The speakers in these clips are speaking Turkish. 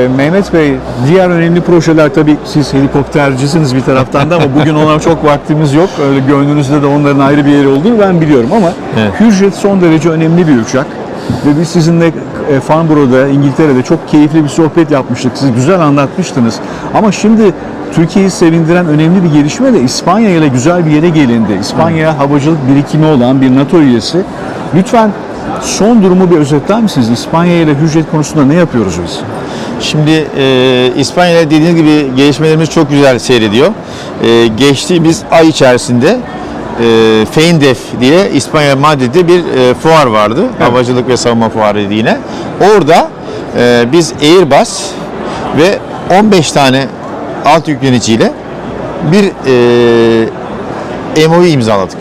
Ee, Mehmet Bey, diğer önemli projeler tabii siz helikoptercisiniz bir taraftan da ama bugün ona çok vaktimiz yok. Öyle gönlünüzde de onların ayrı bir yeri olduğunu ben biliyorum ama Evet. Hürjet son derece önemli bir uçak. Ve biz sizinle e, Farnborough'da, İngiltere'de çok keyifli bir sohbet yapmıştık. Siz güzel anlatmıştınız. Ama şimdi Türkiye'yi sevindiren önemli bir gelişme de İspanya ile güzel bir yere gelindi. İspanya havacılık birikimi olan bir NATO üyesi. Lütfen son durumu bir özetler misiniz? İspanya ile Hürjet konusunda ne yapıyoruz biz? Şimdi e, İspanya'da dediğiniz gibi gelişmelerimiz çok güzel seyrediyor. E, geçtiğimiz ay içerisinde e, FEINDEF diye İspanya Madrid'de bir e, fuar vardı. Havacılık ve savunma fuarıydı yine. Orada e, biz Airbus ve 15 tane alt yükleniciyle bir e, MOU imzaladık.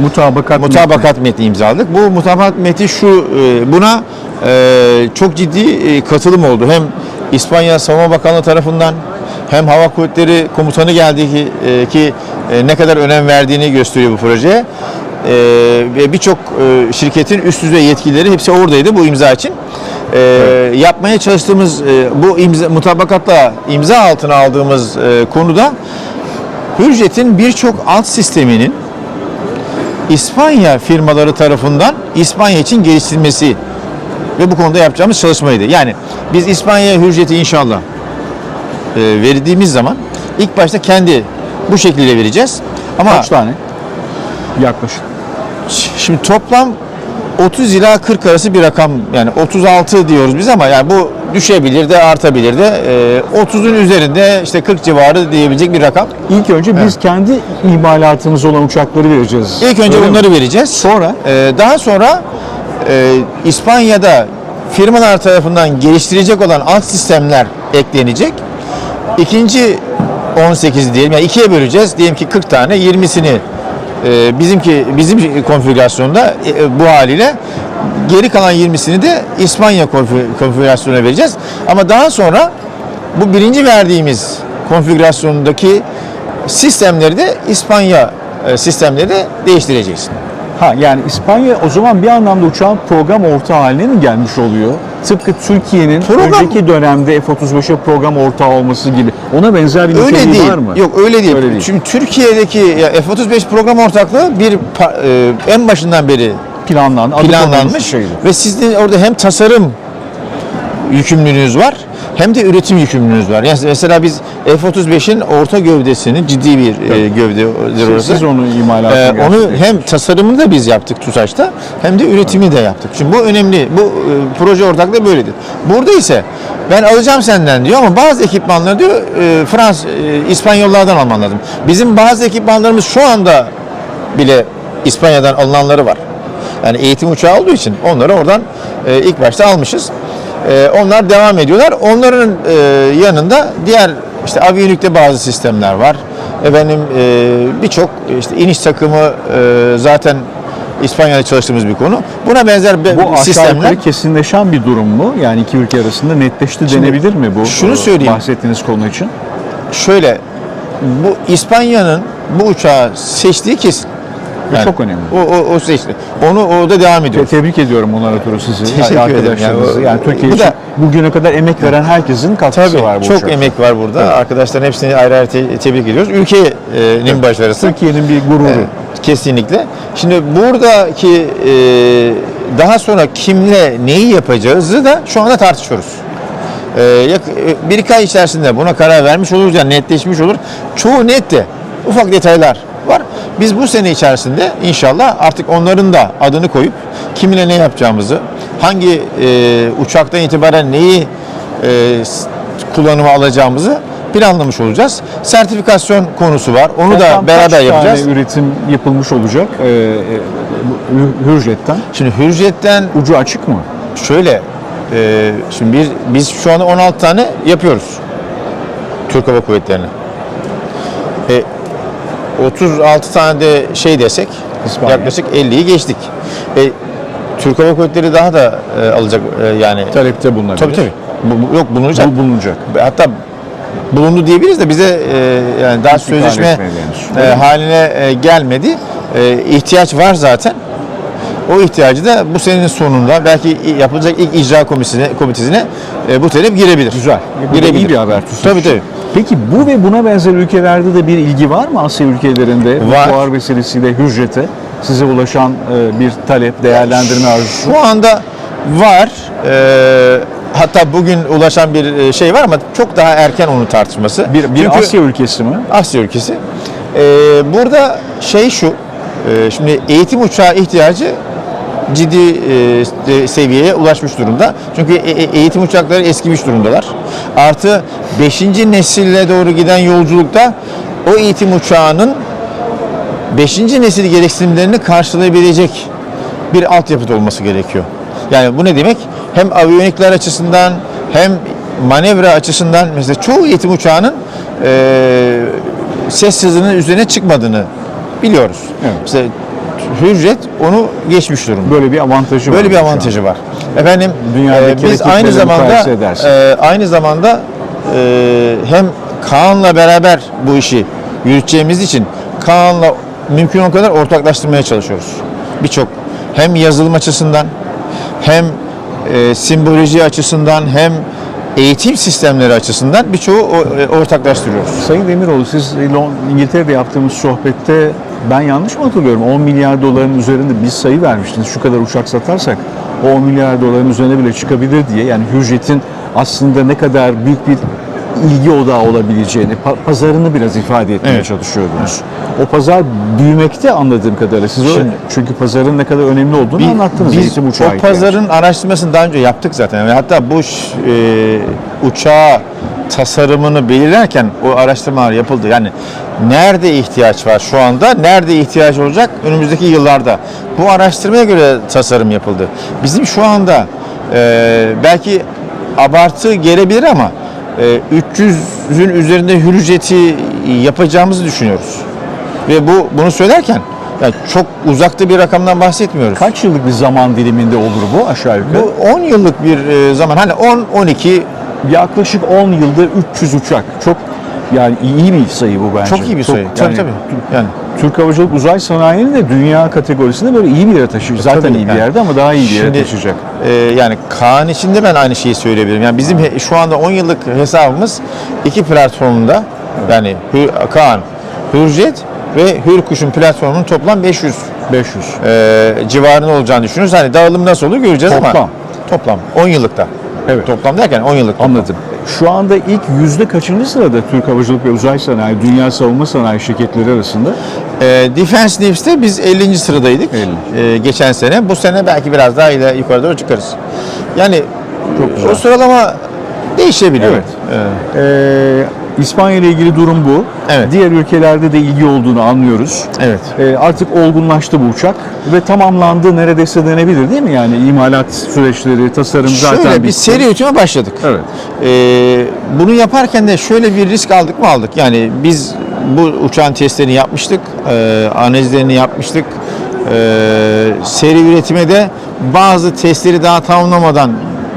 Mutabakat mutabakat metni imzaladık. Bu mutabakat metni şu, e, buna e, çok ciddi e, katılım oldu. Hem İspanya Savunma Bakanlığı tarafından hem Hava Kuvvetleri Komutanı geldi ki, ki ne kadar önem verdiğini gösteriyor bu projeye. Ve birçok şirketin üst düzey yetkilileri hepsi oradaydı bu imza için. E, Yapmaya çalıştığımız bu imza, mutabakatla imza altına aldığımız konuda Hürjet'in birçok alt sisteminin İspanya firmaları tarafından İspanya için geliştirilmesi ve bu konuda yapacağımız çalışmaydı. Yani biz İspanya'ya hürriyeti inşallah e, verdiğimiz zaman ilk başta kendi bu şekilde vereceğiz. Ama Kaç tane? Yaklaşık. şimdi toplam 30 ila 40 arası bir rakam yani 36 diyoruz biz ama yani bu düşebilir de artabilir de e, 30'un üzerinde işte 40 civarı diyebilecek bir rakam. İlk önce biz kendi imalatımız olan uçakları vereceğiz. İlk önce Öyle mi? bunları vereceğiz. Sonra Ee, daha sonra e, İspanya'da firmalar tarafından geliştirecek olan alt sistemler eklenecek. İkinci 18 diyelim yani ikiye böleceğiz. Diyelim ki 40 tane 20'sini e, bizimki bizim konfigürasyonda e, e, bu haliyle geri kalan 20'sini de İspanya konfigürasyonuna vereceğiz. Ama daha sonra bu birinci verdiğimiz konfigürasyondaki sistemleri de İspanya e, sistemleri de değiştireceğiz. Ha yani İspanya o zaman bir anlamda uçağın program ortağı haline mi gelmiş oluyor? Tıpkı Türkiye'nin Program- önceki dönemde F-35'e program ortağı olması gibi. Ona benzer bir Öyle değil. var mı? Yok öyle değil. Öyle değil. Çünkü Türkiye'deki ya F-35 program ortaklığı bir e, en başından beri planlandı. planlanmış şeydi. ve sizin orada hem tasarım yükümlülüğünüz var hem de üretim yükümlülüğünüz var. Yani mesela biz F-35'in orta gövdesinin ciddi bir e, Siz, orası. siz onu imalatını Ee, onu hem tasarımını da biz yaptık TUSAŞ'ta hem de üretimini de yaptık. Şimdi bu önemli. Bu e, proje ortaklığı böyledir. Burada ise ben alacağım senden diyor ama bazı ekipmanları diyor e, Frans, e, İspanyollardan alman lazım. Bizim bazı ekipmanlarımız şu anda bile İspanya'dan alınanları var. Yani eğitim uçağı olduğu için onları oradan e, ilk başta almışız. E, onlar devam ediyorlar. Onların e, yanında diğer işte aviyonikte bazı sistemler var. Efendim e, birçok işte iniş takımı e, zaten İspanya'da çalıştığımız bir konu. Buna benzer be- Bu sistemler kesinleşen bir durum mu? Yani iki ülke arasında netleşti Şimdi denebilir mi bu şunu e, söyleyeyim. bahsettiğiniz konu için? şöyle bu İspanya'nın bu uçağı seçtiği kesin. Bu çok önemli. O, o, o seçti. Onu orada devam ediyor. Te- Tebrik ediyorum Onur Aturu sizi, Teşekkür ederim. Yani Yani, Türkiye bu için da- bugüne kadar emek veren herkesin katkısı Tabii var bu çok uçakta. emek var burada. Arkadaşların hepsini ayrı ayrı te- tebrik ediyoruz. Ülkenin başarısı. Türkiye'nin bir gururu. Evet, kesinlikle. Şimdi buradaki e, daha sonra kimle neyi yapacağızı da şu anda tartışıyoruz. E, e, bir iki ay içerisinde buna karar vermiş oluruz yani netleşmiş olur. Çoğu net de ufak detaylar var. Biz bu sene içerisinde inşallah artık onların da adını koyup kiminle ne yapacağımızı, hangi e, uçaktan itibaren neyi e, kullanıma alacağımızı planlamış olacağız. Sertifikasyon konusu var. Onu da Toplam beraber kaç yapacağız. tane üretim yapılmış olacak e, e, Hürjet'ten? Şimdi Hürjet'ten Ucu açık mı? şöyle e, şimdi biz, biz şu anda 16 tane yapıyoruz. Türk Hava Kuvvetleri'ne. E, 36 tane de şey desek İspanya. yaklaşık 50'yi geçtik. E, Türk Hava Kuvvetleri daha da e, alacak e, yani. Talepte bulunabilir. Tabii tabii. Bu- yok bulunacak. Bu bulunacak. Hatta bulundu diyebiliriz de bize e, yani daha İstikrar sözleşme e, haline e, gelmedi. E, ihtiyaç var zaten. O ihtiyacı da bu senenin sonunda belki yapılacak ilk icra komitesine, komitesine e, bu talep girebilir. Güzel. Bu Girebilir. iyi bir haber. TÜSİAD Tabii tabii. Peki bu ve buna benzer ülkelerde de bir ilgi var mı Asya ülkelerinde? Bu Var. Fuar vesilesiyle hücrete size ulaşan e, bir talep, değerlendirme arzusu. Şu anda var. E, hatta bugün ulaşan bir e, şey var ama çok daha erken onun tartışması. Bir, bir Çünkü- Asya ülkesi mi? Asya ülkesi. Burada şey şu, e, şimdi eğitim uçağı ihtiyacı ciddi e, seviyeye ulaşmış durumda. Çünkü e- e- eğitim uçakları eskimiş durumdalar. Artı 5. nesille doğru giden yolculukta o eğitim uçağının 5. nesil gereksinimlerini karşılayabilecek bir altyapıda olması gerekiyor. Yani bu ne demek? Hem aviyonikler açısından hem manevra açısından mesela çoğu eğitim uçağının eee, ses hızının üzerine çıkmadığını biliyoruz. Evet. İşte Hürjet onu geçmiş durumda. Böyle bir avantajı var. Böyle bir avantajı var. Efendim Dünyadaki e, biz aynı zamanda e, aynı zamanda e, hem Kaan'la beraber bu işi yürüteceğimiz için Kaan'la mümkün o kadar ortaklaştırmaya çalışıyoruz. Birçok hem yazılım açısından hem e, simboloji açısından hem eğitim sistemleri açısından birçoğu e, ortaklaştırıyoruz. Sayın Demiroğlu siz İngiltere'de yaptığımız sohbette ben yanlış mı hatırlıyorum? 10 milyar doların üzerinde bir sayı vermiştiniz. Şu kadar uçak satarsak o 10 milyar doların üzerine bile çıkabilir diye. Yani Hürjet'in aslında ne kadar büyük bir ilgi odağı olabileceğini, pa- pazarını biraz ifade etmeye Evet. çalışıyordunuz. O pazar büyümekte anladığım kadarıyla. Siz o- Şimdi- çünkü pazarın ne kadar önemli olduğunu Bi- anlattınız. Biz o pazarın araştırmasını daha önce yaptık zaten. Yani hatta bu e, uçağı tasarımını belirlerken o araştırmalar yapıldı. Yani nerede ihtiyaç var şu anda, nerede ihtiyaç olacak önümüzdeki yıllarda. Bu araştırmaya göre tasarım yapıldı. Bizim şu anda e, belki abartı gelebilir ama e, 300'ün üzerinde hürriyeti yapacağımızı düşünüyoruz. Ve bu bunu söylerken yani çok uzakta bir rakamdan bahsetmiyoruz. Kaç yıllık bir zaman diliminde olur bu aşağı yukarı? Bu 10 yıllık bir e, zaman hani 10 12 Yaklaşık 10 yılda 300 uçak. Çok yani iyi bir sayı bu bence. çok iyi bir sayı. Tabii yani tabii. Yani Türk Havacılık Uzay Sanayi'ni de dünya kategorisinde böyle iyi bir yere taşıyacak. Zaten tabii iyi bir yani. yerde ama daha iyi bir yere Şimdi- taşıyacak. e, yani Kaan için de ben aynı şeyi söyleyebilirim. Yani bizim he- şu anda 10 yıllık hesabımız iki platformunda yani Hür, Kaan, Hürjet ve Hürkuş'un platformunun toplam 500 500. e, civarında olacağını düşünüyoruz. Hani dağılım nasıl olur göreceğiz ama Toplam. toplam 10 yıllıkta. Evet. Toplam derken 10 yıllık. Anladım. Şu anda ilk yüzde kaçıncı sırada Türk Havacılık ve Uzay Sanayi, Dünya Savunma Sanayi şirketleri arasında? E, Defense News'te biz 50. sıradaydık 50. e, geçen sene. Bu sene belki biraz daha ile yukarı doğru çıkarız. Yani Çok güzel. o sıralama değişebiliyor. Evet. E, Ee, İspanya ile ilgili durum bu. Evet. Diğer ülkelerde de ilgi olduğunu anlıyoruz. evet. Ee, artık olgunlaştı bu uçak ve tamamlandı neredeyse denebilir değil mi? Yani imalat süreçleri, tasarım zaten Şöyle bir seri üretime başladık. Evet. Ee, bunu yaparken de şöyle bir risk aldık mı aldık. Yani biz bu uçağın testlerini yapmıştık, e, analizlerini yapmıştık. E, seri üretime de bazı testleri daha tamamlamadan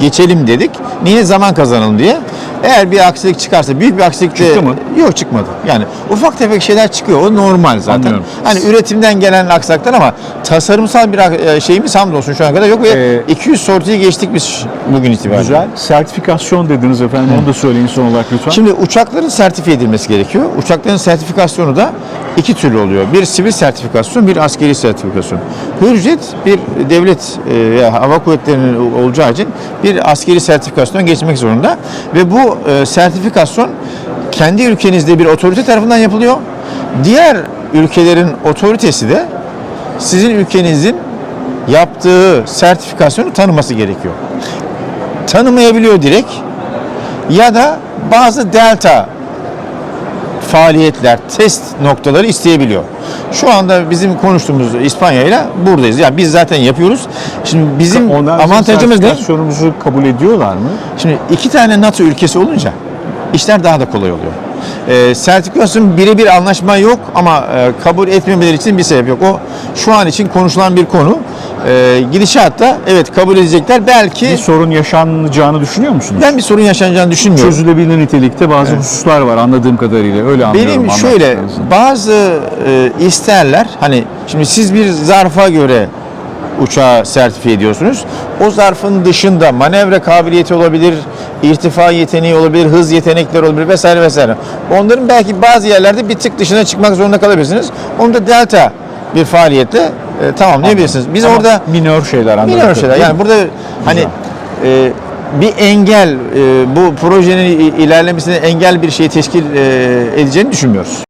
geçelim dedik. Niye? Zaman kazanalım diye. Eğer bir aksilik çıkarsa, büyük bir aksilik de... Çıktı mı? Yok çıkmadı. Yani ufak tefek şeyler çıkıyor. O normal zaten. Anlıyorum. Hani üretimden gelen aksaklar ama tasarımsal bir e, şeyimiz hamdolsun şu ana kadar yok ve Ee, 200 sortiyi geçtik biz bugün itibariyle. Güzel. Sertifikasyon dediniz efendim. Onu da söyleyin son olarak lütfen. Şimdi uçakların sertifiye edilmesi gerekiyor. Uçakların sertifikasyonu da iki türlü oluyor. Bir sivil sertifikasyon, bir askeri sertifikasyon. Hürjet bir devlet e, ya hava kuvvetlerinin olacağı için bir askeri sertifikasyon geçmek zorunda ve bu e, sertifikasyon kendi ülkenizde bir otorite tarafından yapılıyor. Diğer ülkelerin otoritesi de sizin ülkenizin yaptığı sertifikasyonu tanıması gerekiyor. Tanımayabiliyor direkt ya da bazı delta faaliyetler, test noktaları isteyebiliyor. Şu anda bizim konuştuğumuz İspanya ile buradayız. Yani biz zaten yapıyoruz. Şimdi bizim Onlar avantajımız ne? sertifikasyonumuzu kabul ediyorlar mı? Şimdi iki tane NATO ülkesi olunca işler daha da kolay oluyor. Ee, sertifikasyon birebir anlaşma yok ama e, kabul etmemeleri için bir sebep yok. O şu an için konuşulan bir konu. Ee, gidişatta evet kabul edecekler. Belki Bir sorun yaşanacağını düşünüyor musunuz? ben bir sorun yaşanacağını düşünmüyorum. Çözülebilir nitelikte bazı hususlar var anladığım kadarıyla. Öyle anlıyorum. Benim şöyle bazı e, isterler hani şimdi siz bir zarfa göre uçağı sertifiye ediyorsunuz. O zarfın dışında manevra kabiliyeti olabilir, irtifa yeteneği olabilir, hız yetenekleri olabilir vesaire vesaire. Onların belki bazı yerlerde bir tık dışına çıkmak zorunda kalabilirsiniz. Onu da delta bir faaliyetle e, tamamlayabilirsiniz. Biz Ama orada minör şeyler anladım. minor şeyler. Yani burada hani e, bir engel, e, bu projenin ilerlemesine engel bir şey teşkil e, edeceğini düşünmüyoruz.